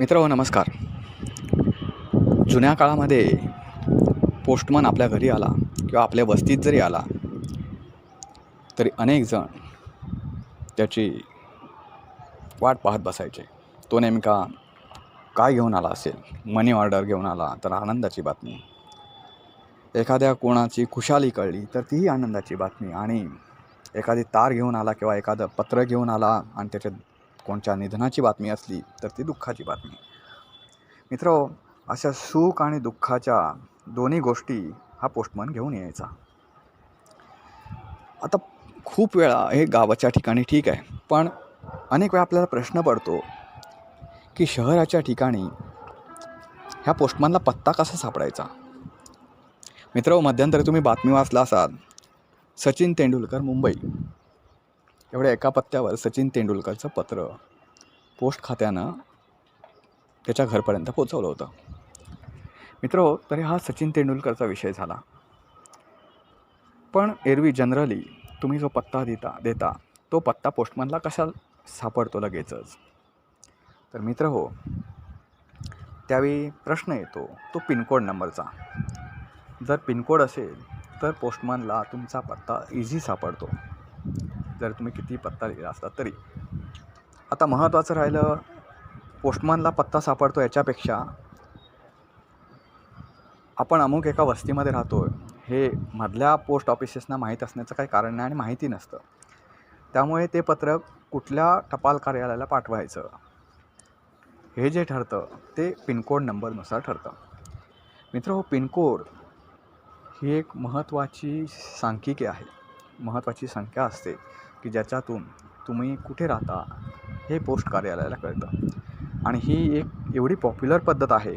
मित्र हो नमस्कार. जुन्या काळामध्ये पोस्टमन आपल्या घरी आला किंवा आपल्या वस्तीत जरी आला तरी अनेक जण त्याची वाट पाहत बसायचे. तो नेमका काय घेऊन आला असेल? मनी ऑर्डर घेऊन आला तर आनंदाची बातमी. एखाद्या कोणाची खुशाली कळली तर तीही आनंदाची बातमी. आणि एखादी तार घेऊन आला किंवा एखादं पत्र घेऊन आला आणि त्याच्यात कोणत्या निधनाची बातमी असली तर ती दुःखाची बातमी. मित्र अशा सुख आणि दुःखाच्या दोन्ही गोष्टी हा पोस्टमन घेऊन यायचा. आता खूप वेळा हे गावाच्या ठिकाणी ठीक आहे पण अनेक वेळा आपल्याला प्रश्न पडतो की शहराच्या ठिकाणी ह्या पोस्टमनला पत्ता कसा सापडायचा? मित्र मध्यंतरी तुम्ही बातमी वाचला असाल सचिन तेंडुलकर मुंबई. एवढ्या एका पत्त्यावर सचिन तेंडुलकरचं पत्र पोस्ट खात्यानं त्याच्या घरपर्यंत पोचवलं होतं. मित्र तरी हा सचिन तेंडुलकरचा विषय झाला. पण एरवी जनरली तुम्ही जो पत्ता देता देता तो पत्ता पोस्टमनला कशा सापडतो लगेचच? तर मित्र हो त्यावेळी प्रश्न येतो तो पिनकोड नंबरचा. जर पिनकोड असेल तर पोस्टमनला तुमचा पत्ता इझी सापडतो. जर तुम्ही किती पत्ता लिहिला असता तरी. आता महत्त्वाचं राहिलं पोस्टमनला पत्ता सापडतो याच्यापेक्षा आपण अमुक एका वस्तीमध्ये राहतो हे मधल्या पोस्ट ऑफिसेसना माहीत असण्याचं काही कारण नाही आणि माहिती नसतं. त्यामुळे ते पत्र कुठल्या टपाल कार्यालयाला पाठवायचं? हे जे ठरतं ते पिनकोड नंबरनुसार ठरतं. मित्र हो पिनकोड ही एक महत्त्वाची सांख्यिकी आहे. महत्त्वाची संख्या असते की ज्याच्यातून तुम्ही कुठे राहता हे पोस्ट कार्यालयाला कळतं. आणि ही एक एवढी पॉप्युलर पद्धत आहे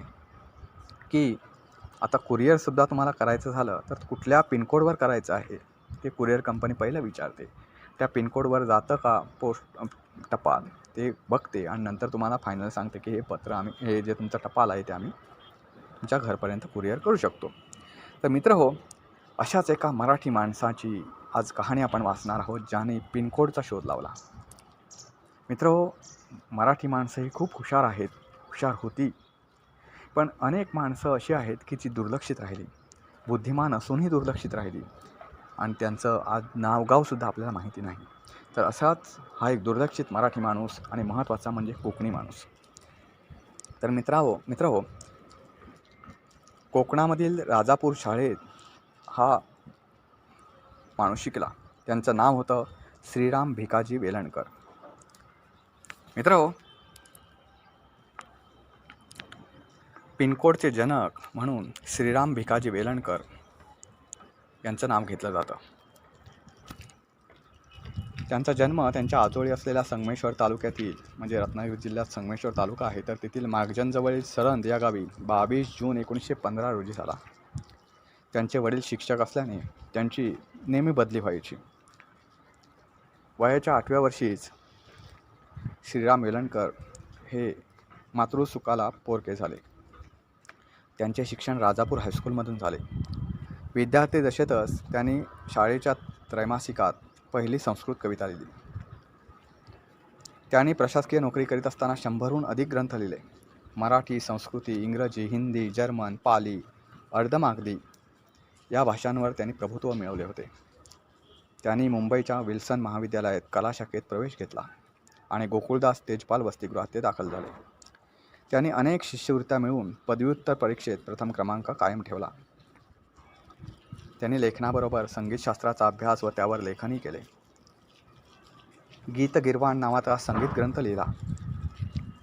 की आता कुरिअरसुद्धा तुम्हाला करायचं झालं तर कुठल्या पिनकोडवर करायचं आहे ते कुरिअर कंपनी पहिलं विचारते. त्या पिनकोडवर जातं का पोस्ट टपाल? ते बघते आणि नंतर तुम्हाला फायनल सांगते की हे पत्र आम्ही हे जे तुमचं टपाल आहे ते आम्ही तुमच्या घरपर्यंत कुरिअर करू शकतो. तर मित्र हो अशाच एका मराठी माणसाची आज कहाणी आपण वाचणार आहोत ज्याने पिनकोडचा शोध लावला. मित्र मराठी माणसं ही खूप हुशार आहेत हुशार होती. पण अनेक माणसं अशी आहेत की जी दुर्लक्षित राहिली. बुद्धिमान असूनही दुर्लक्षित राहिली. आणि त्यांचं आज नावगावसुद्धा आपल्याला माहिती नाही. तर असाच हा एक दुर्लक्षित मराठी माणूस आणि महत्त्वाचा म्हणजे कोकणी माणूस. तर मित्रावो मित्र हो कोकणामधील राजापूर शाळेत हा माणूस शिकला त्यांचं नाव होतं श्रीराम भिकाजी वेलणकर. मित्र हो पिनकोडचे जनक म्हणून श्रीराम भिकाजी वेलणकर यांचं नाव घेतलं जातं. त्यांचा जन्म त्यांच्या आजोळी असलेल्या संगमेश्वर तालुक्यातील म्हणजे रत्नागिरी जिल्ह्यात संगमेश्वर तालुका आहे. तर तेथील मागजनजवळील सरंद या गावी बावीस जून एकोणीसशे पंधरा रोजी झाला. त्यांचे वडील शिक्षक असल्याने त्यांची नेहमी बदली व्हायची. वयाच्या आठव्या वर्षीच श्रीराम वेलणकर हे मातृसुखाला पोरके झाले. त्यांचे शिक्षण राजापूर हायस्कूलमधून झाले. विद्यार्थी दशेतच त्यांनी शाळेच्या त्रैमासिकात पहिली संस्कृत कविता लिहिली. त्यांनी प्रशासकीय नोकरी करीत असताना शंभरहून अधिक ग्रंथ लिहिले. मराठी संस्कृती इंग्रजी हिंदी जर्मन पाली अर्धमागधी या भाषांवर त्यांनी प्रभुत्व मिळवले होते. त्यांनी मुंबईच्या विल्सन महाविद्यालयात कला शाखेत प्रवेश घेतला आणि गोकुळदास तेजपाल वसतिगृहात ते दाखल झाले. त्यांनी अनेक शिष्यवृत्त्या मिळवून पदव्युत्तर परीक्षेत प्रथम क्रमांक कायम ठेवला. त्यांनी लेखनाबरोबर संगीतशास्त्राचा अभ्यास व त्यावर लेखनही केले. गीत गिरवाण नावाचा संगीत ग्रंथ लिहिला.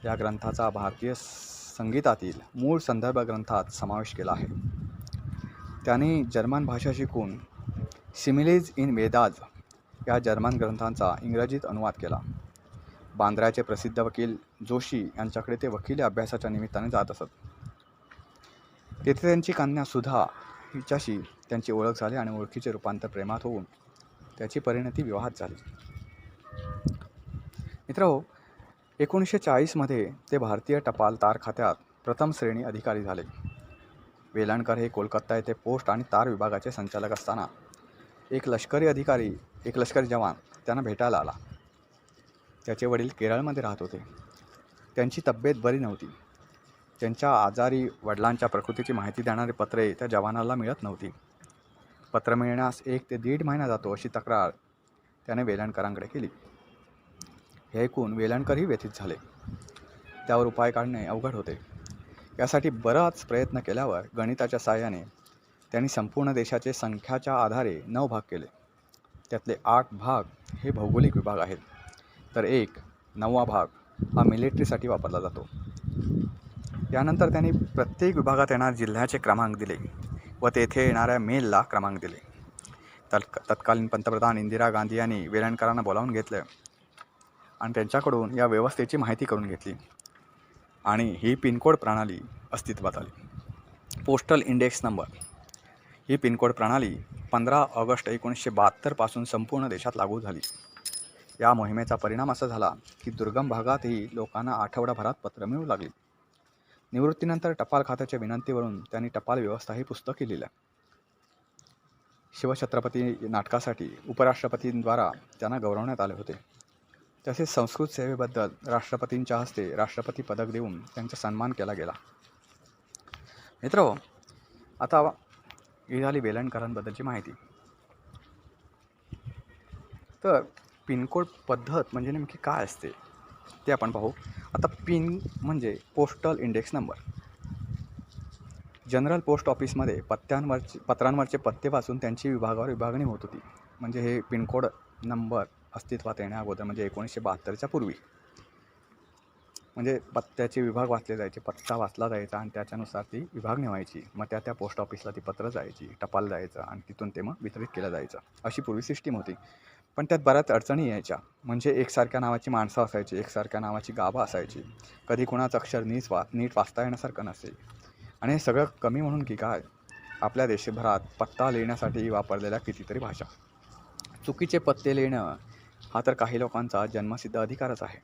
या ग्रंथाचा भारतीय संगीतातील मूळ संदर्भ ग्रंथात समावेश केला आहे. त्यांनी जर्मन भाषा शिकून सिमिलेज इन वेदाज या जर्मन ग्रंथांचा इंग्रजीत अनुवाद केला. बांद्र्याचे प्रसिद्ध वकील जोशी यांच्याकडे ते वकिली अभ्यासाच्या निमित्ताने जात असत. तेथे त्यांची कन्या सुधा हिच्याशी त्यांची ओळख झाली आणि ओळखीचे रूपांतर प्रेमात होऊन त्याची परिणती विवाहात झाली. मित्रहो एकोणीसशे चाळीसमध्ये ते भारतीय टपाल तार खात्यात प्रथम श्रेणी अधिकारी झाले. वेलणकर हे कोलकाता येथे पोस्ट आणि तार विभागाचे संचालक असताना एक लष्करी अधिकारी एक लष्करी जवान त्यांना भेटायला आला. त्याचे वडील केरळमध्ये राहत होते. त्यांची तब्येत बरी नव्हती. त्यांच्या आजारी वडिलांच्या प्रकृतीची माहिती देणारी पत्रे त्या जवानाला मिळत नव्हती. पत्र मिळण्यास एक ते दीड महिना जातो अशी तक्रार त्याने वेलणकरांकडे केली. हे ऐकून वेलणकरही व्यथित झाले. त्यावर उपाय काढणे अवघड होते. यासाठी बराच प्रयत्न केल्यावर गणिताच्या साहाय्याने त्यांनी संपूर्ण देशाचे संख्याच्या आधारे नऊ भाग केले. त्यातले आठ भाग हे भौगोलिक विभाग आहेत. तर एक नववा भाग हा मिलिटरीसाठी वापरला जातो. यानंतर त्यांनी प्रत्येक विभागात येणाऱ्या जिल्ह्याचे क्रमांक दिले व तेथे येणाऱ्या मेलला क्रमांक दिले. तत्क तत्कालीन पंतप्रधान इंदिरा गांधी यांनी वेलणकरांना बोलावून घेतलं आणि त्यांच्याकडून या व्यवस्थेची माहिती करून घेतली. आणि ही पिनकोड प्रणाली अस्तित्वात आली. Postal index number. ही पिनकोड प्रणाली पंधरा ऑगस्ट एकोणीसशे बहात्तरपासून संपूर्ण देशात लागू झाली. या मोहिमेचा परिणाम असा झाला की दुर्गम भागातही लोकांना आठवडाभरात पत्र मिळू लागली. निवृत्तीनंतर टपाल खात्याच्या विनंतीवरून त्यांनी टपाल व्यवस्था ही पुस्तके लिहिल्या शिवछत्रपती नाटकासाठी उपराष्ट्रपतींद्वारा त्यांना गौरवण्यात आले होते. तसेच संस्कृत सेवेबद्दल राष्ट्रपतींच्या हस्ते राष्ट्रपती पदक देऊन त्यांचा सन्मान केला गेला. मित्र आता ही झाली वेलणकरांबद्दलची माहिती. तर पिनकोड पद्धत म्हणजे नेमकी काय असते ते आपण पाहू. आता पिन म्हणजे postal index number. General post ऑफिसमध्ये पत्त्यांवरचे पत्रांवरचे पत्ते वाचून त्यांची विभागावर विभागणी होत होती. म्हणजे हे पिनकोड नंबर अस्तित्वात येण्याअगोदर म्हणजे एकोणीसशे बहात्तरच्या पूर्वी. म्हणजे पत्त्याचे विभाग वाचले जायचे पत्ता वाचला जायचा आणि त्याच्यानुसार ती विभागणी व्हायची मग त्या त्या पोस्ट ऑफिसला ती पत्र जायची टपाल जायचं आणि तिथून ते मग वितरित केलं जायचं. अशी पूर्वी सिस्टीम होती. पण त्यात बऱ्याच अडचणी यायच्या. म्हणजे एकसारख्या नावाची माणसं असायची एकसारख्या नावाची गाभा असायची. कधी कोणाचं अक्षर नीट वा नीट वाचता येण्यासारखं नसेल आणि हे सगळं कमी म्हणून की काय? आपल्या देशभरात पत्ता लिहिण्यासाठी वापरलेल्या कितीतरी भाषा. चुकीचे पत्ते लिहिणं हा तर काही लोकांचा जन्मसिद्ध अधिकारच आहे.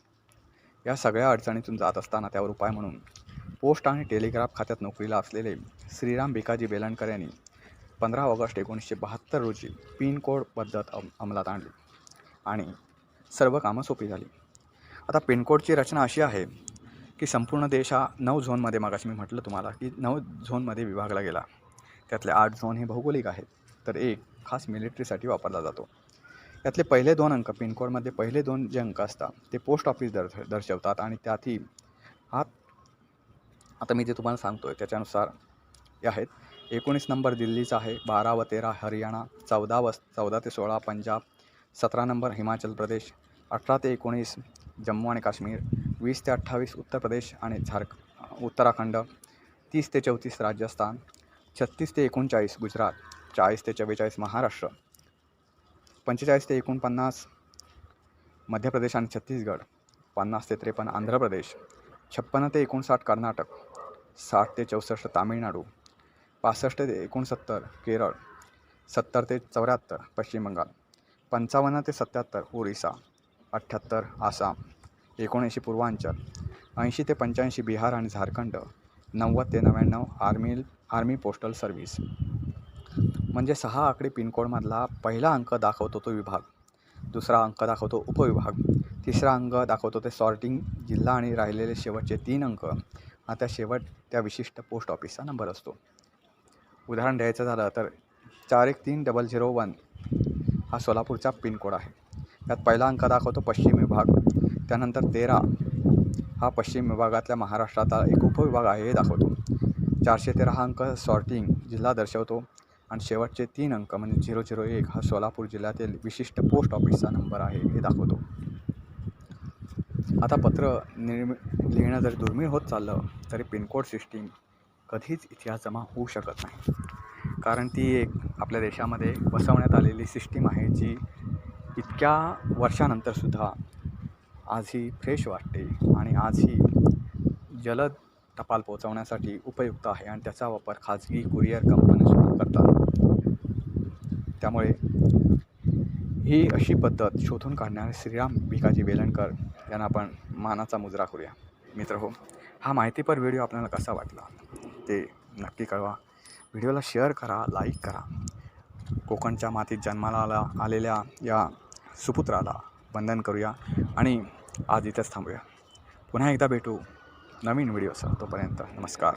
या सगळ्या अडचणीतून जात असताना त्यावर उपाय म्हणून पोस्ट आणि टेलिग्राफ खात्यात नोकरीला असलेले श्रीराम भिकाजी बेलणकर यांनी पंधरा ऑगस्ट एकोणीसशे बहात्तर रोजी पिनकोड पद्धत अम अंमलात आणली आणि सर्व कामं सोपी झाली. आता पिनकोडची रचना अशी आहे की संपूर्ण देश हा नऊ झोनमध्ये मागाशी मी म्हटलं तुम्हाला की नऊ झोनमध्ये विभागला गेला. त्यातले आठ झोन हे भौगोलिक आहेत. तर एक खास मिलिटरीसाठी वापरला जातो. यातले पहिले दोन अंक पिनकोडमध्ये पहिले दोन जे अंक असतात ते पोस्ट ऑफिस दर्श दर्शवतात आणि त्यातही हा आता मी जे तुम्हाला सांगतो आहे त्याच्यानुसार हे आहेत. एकोणीस नंबर दिल्लीचा आहे बारा व तेरा हरियाणा चौदा व चौदा ते सोळा पंजाब सतरा नंबर हिमाचल प्रदेश अठरा ते एकोणीस जम्मू आणि काश्मीर वीस ते अठ्ठावीस उत्तर प्रदेश आणि झारख उत्तराखंड तीस ते चौतीस राजस्थान छत्तीस ते एकोणचाळीस गुजरात चाळीस ते चव्वेचाळीस महाराष्ट्र. पंचेचाळीस ते एकोणपन्नास मध्य प्रदेश आणि छत्तीसगड पन्नास ते त्रेपन्न आंध्र प्रदेश छप्पन्न ते एकोणसाठ कर्नाटक साठ ते चौसष्ट तामिळनाडू पासष्ट ते एकोणसत्तर केरळ सत्तर ते चौऱ्याहत्तर पश्चिम बंगाल पंचावन्न ते सत्याहत्तर ओरिसा अठ्ठ्याहत्तर आसाम एकोणऐंशी पूर्वांचल ऐंशी ते पंच्याऐंशी बिहार आणि झारखंड नव्वद ते नव्याण्णव आर्मी आर्मी पोस्टल सर्व्हिस. म्हणजे सहा आकडी पिनकोडमधला पहिला अंक दाखवतो तो विभाग. दुसरा अंक दाखवतो उपविभाग. तिसरा अंक दाखवतो ते सॉर्टिंग जिल्हा आणि राहिलेले शेवटचे तीन अंक. हा त्या शेवट त्या विशिष्ट पोस्ट ऑफिसचा नंबर असतो. उदाहरण द्यायचं झालं तर चार एक तीन डबल झिरो वन हा सोलापूरचा पिनकोड आहे. त्यात पहिला अंक दाखवतो पश्चिम विभाग. त्यानंतर तेरा हा पश्चिम विभागातल्या महाराष्ट्राचा एक उपविभाग आहे हे दाखवतो. चारशे तेरा हा अंक सॉर्टिंग जिल्हा दर्शवतो. आणि शेवटचे तीन अंक म्हणजे झिरो झिरो एक हा सोलापूर जिल्ह्यातील विशिष्ट पोस्ट ऑफिसचा नंबर आहे हे दाखवतो. आता पत्र निर्मि लिहिणं जर दुर्मिळ होत चाललं तरी पिनकोड सिस्टीम कधीच इतिहास जमा होऊ शकत नाही. कारण ती एक आपल्या देशामध्ये बसवण्यात आलेली सिस्टीम आहे जी इतक्या वर्षानंतरसुद्धा आजही फ्रेश वाटते आणि आजही जलद टपाल पोहोचवण्यासाठी उपयुक्त आहे आणि त्याचा वापर खाजगी कुरिअर कंपन्यासुद्धा करतात. त्यामुळे ही अशी पद्धत शोधून काढणारे श्रीराम भिकाजी वेलणकर यांना आपण मानाचा मुजरा करूया. मित्र हो हा माहितीपर व्हिडिओ आपल्याला कसा वाटला ते नक्की कळवा. व्हिडिओला शेअर करा लाईक करा. कोकणच्या मातीत जन्माला आला आलेल्या या सुपुत्राला वंदन करूया आणि आज इथंच थांबूया. पुन्हा एकदा भेटू. नवीन व्हिडिओसह तोपर्यंत नमस्कार.